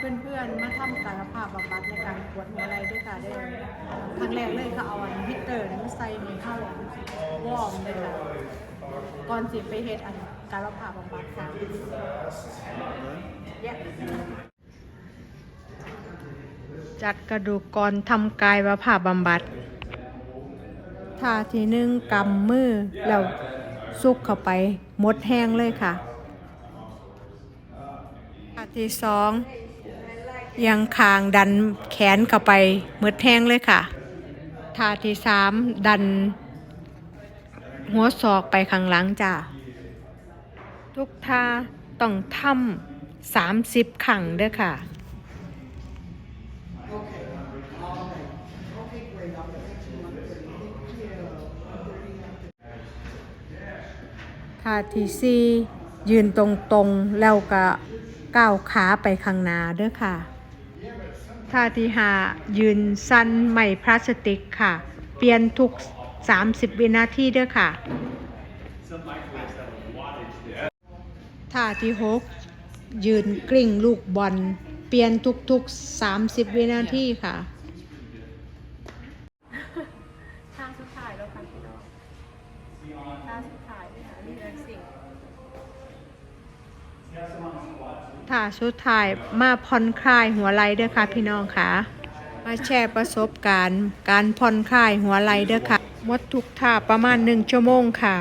เพื่อนๆ มาทำกายภาพบำบัดในการปวดหัวไหล่ด้วยค่ะได้ครั้งแรกเลยก็เอาอันฮิตเตอร์นี่มาใส่ในเข้าวอร์มเลยค่ะก่อนสิไปเฮ็ดอันกายภาพบำบัดค่ะแยจัดกระดูกก่อนทำกายภาพบำบัดท่าที่หนึ่งกำมือแล้วซุกเข้าไปหมดแห้งเลยค่ะท่าที่สอง ยังคางดันแขนเข้าไปมืดแห้งเลยค่ะท่าที่สามดัน หัวศอกไปข้างหลังจ้ะทุกท่าต้องทำสามสิบครั้งเด้อค่ะ ท่าที่สี่ยืนตรงๆ แล้วก็ก้าวขาไปข้างหน้าเด้อค่ะ ท่าที่ห้ายืนสั้นไม่พลาสติกค่ะ เปลี่ยนทุก 30 วินาทีเด้อค่ะท่าที่หกยืนกลิ้งลูกบอล เปลี่ยนทุกๆ 30 วินาทีค่ะท่าสุดท้ายแล้วค่ะพี่น้องท่าสุดท้ายค่ะนี่เลยสิ่ง ถ่าสุดท้ายมาผ่อนคลายหัวไหล่เด้อค่ะพี่น้องค่ะ มาแชร์ประสบการณ์ การผ่อนคลายหัวไหล่เด้อค่ะมดทุกท่าประมาณหนึ่งชั่วโมงค่ะ